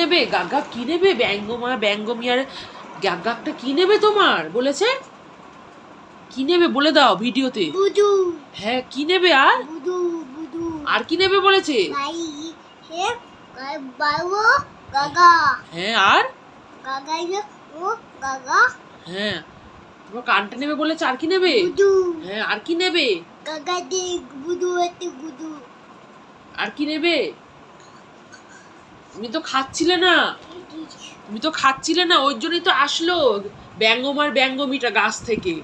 নেবে? গাগা কি নেবে? ব্যঙ্গমা ব্যঙ্গমিয়ার গাগাকটা কি নেবে তোমার? বলেছে? কি নেবে বলে দাও ভিডিওতে। হ্যাঁ কি নেবে আর? আর কি নেবে বলেছে? হ্যাঁ আর? হ্যাঁ। তোমার কানটা নেবে বলেছে আর কি নেবে? হ্যাঁ আর কি নেবে? আর কি নেবে? তুমি তো খাচ্ছিলে না। তুমি তো খাচ্ছিলে না ওই জন্যই তো আসলো ব্যঙ্গমার ব্যঙ্গমিটা গাছ থেকে।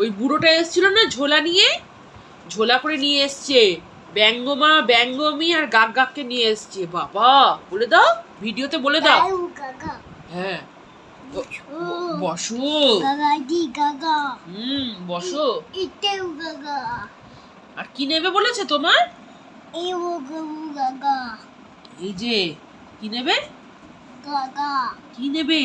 ওই বুড়োটা এসেছিল না ঝোলা নিয়ে? ঝোলা করে নিয়ে এসছে। ব্যঙ্গমা ব্যঙ্গমি আর গাক গাককে নিয়ে এসছে। বাবা বলে দাও ভিডিওতে বলে দাও। হ্যাঁ। বসো। গাগা গাগা হুম বসো। আর কি নেবে বলেছে তোমার? গাগা এই যে কি নেবে? কি নেবে?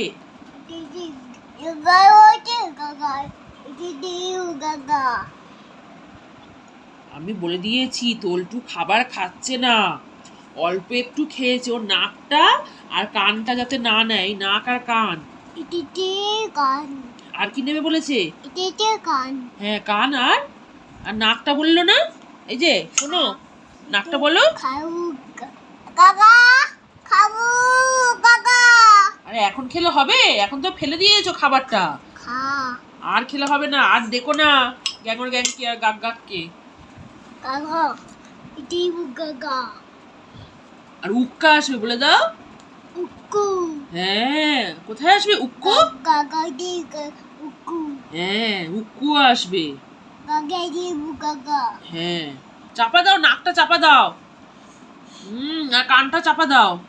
আমি বলে দিয়েছি তোলটু খাবার খাচ্ছে না। অল্প একটু খেয়েছে ওর নাকটা আর কানটা যাতে না নেয় নাক আর কান। আর কি নেবে বলেছে? হ্যাঁ কান আর আর নাকটা বলল না? এই যে শোনো নাকটা বলো। গাগা। আরে এখন খেলে হবে? এখন তো ফেলে দিয়েছ খাবারটা। খা। আর খেলে হবে না আর দেখো না গ্যাংর গ্যাংকে আর গাক গাককে গাগা গাগা আর উক্কা আসবে বলে দাও। উক্কু। হ্যাঁ কোথায় আসবে উক্কু? গাগা দি উকু হ্যাঁ উক্কু আসবে। হ্যাঁ। চাপা দাও নাকটা চাপা দাও। হুম আর কানটা চাপা দাও।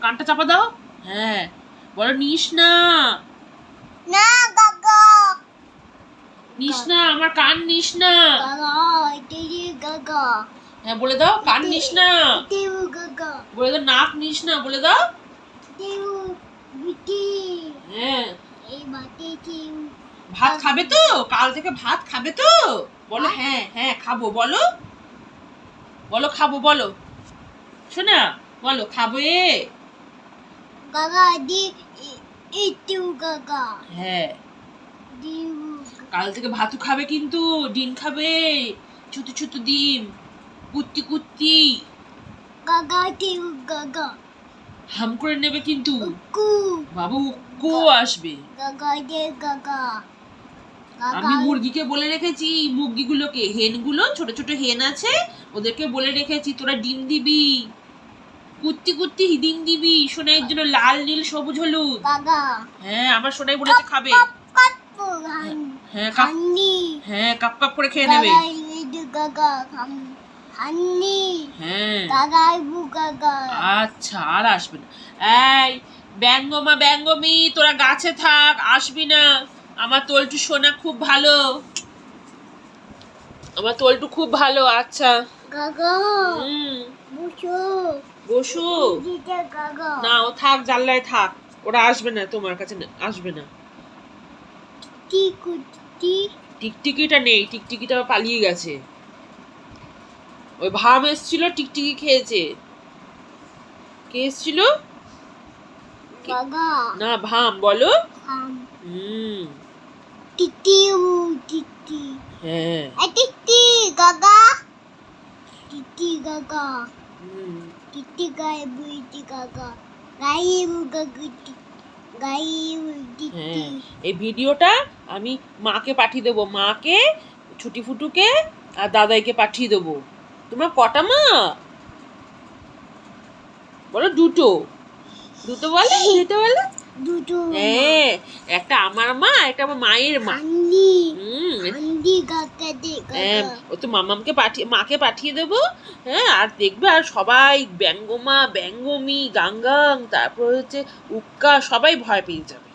কানটা চাপা দাও? হ্যাঁ। বলো নিস না না গাগা। নিস না আমার কান নিস না গাগা। হ্যাঁ বলে দাও কান নিস না গাগা। বলে দাও নাক নিস না বলে দাও। হ্যাঁ। এই বাটি কি ভাত খাবে তো? কাল থেকে ভাত খাবে তো? বলো হ্যাঁ। হ্যাঁ খাব বলো। বলো খাব বলো। শোনা বলো খাব। এ গাগা দি ইতি গাগা। হ্যাঁ। কাল থেকে ভাতু খাবে কিন্তু ডিম খাবে। ছুতু ছুতু ডিম কুত্তি কুত্তি। গাগা দি গাগা। হাম করে নেবে কিন্তু। বাবু উক্কু আসবে। গাগা দে গাগা আমি মুরগিকে বলে রেখেছি মুরগিগুলোকে। হেনগুলো ছোট ছোট হেন আছে ওদেরকে বলে রেখেছি তোরা ডিম দিবি। কুত্তি কুত্তি ডিম দিবি। সোনাইয়ের জন্য লাল নীল সবুজ হলুদ। হ্যাঁ আমার সোনাই বলেছে খাবে। হ্যাঁ কাপ হ্যাঁ কাপ কাপ করে খেয়ে নেবে। হ্যাঁ। আচ্ছা আর আসবে না। এই ব্যঙ্গমা ব্যঙ্গমি তোরা গাছে থাক আসবি না। আমার তোলটু সোনা খুব ভালো। আমার তোলটু খুব ভালো আচ্ছা। গাগা হুম। বুঝো বসু। না ও থাক জানলায় থাক। ওরা আসবে না তোমার কাছে আসবে না। টিকটিকিটা নেই টিকটিকিটা পালিয়ে গেছে। ওই ভাম এসছিল টিকটিকি খেয়েছে। কে এসছিল? না ভাম বলো। হাম। টিটি টিটি হ্যাঁ। টিটি গাগা। টিটি গাগা। হ্যাঁ এই ভিডিওটা আমি মাকে পাঠিয়ে দেবো। মাকে ছুটি ফুটুকে আর দাদাইকে পাঠিয়ে দেবো। তোমার কটা মা? বলো দুটো। দুটো বলে দুটো বলে। দুটো হ্যাঁ একটা আমার মা একটা আমার মায়ের মা হান্ডি হুম হান্ডি গাগা দে হ্যাঁ গাগা ও তো মামামকে পাঠিয়ে মাকে পাঠিয়ে দেবো হ্যাঁ আর দেখবে আর সবাই ব্যঙ্গমা ব্যঙ্গমি গাঙ্গাং তারপর হচ্ছে উক্কা সবাই ভয় পেয়ে যাবে।